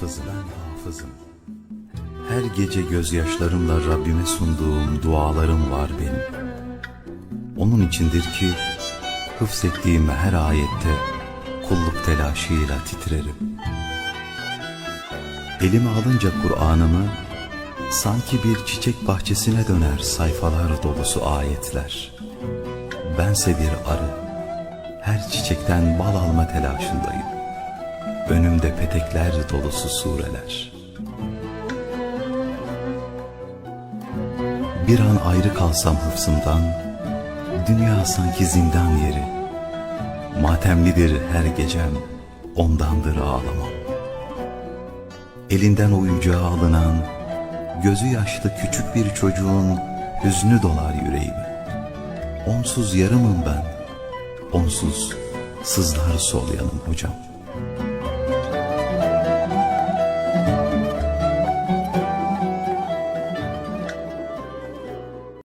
hafızım, ben hafızım. Her gece gözyaşlarımla Rabbime sunduğum dualarım var benim. Onun içindir ki hıfzettiğim her ayette kulluk telaşıyla titrerim. Elime alınca Kur'an'ımı sanki bir çiçek bahçesine döner sayfalar dolusu ayetler. Bense bir arı, her çiçekten bal alma telaşındayım. Önümde petekler dolusu sureler. Bir an ayrı kalsam hıfzımdan, dünya sanki zindan yeri. Matemlidir her gecem, ondandır ağlamam. Elinden oyuncağı alınan, gözü yaşlı küçük bir çocuğun hüznü dolar yüreğimi. Onsuz yarımım ben, onsuz sızlar sol yanım hocam.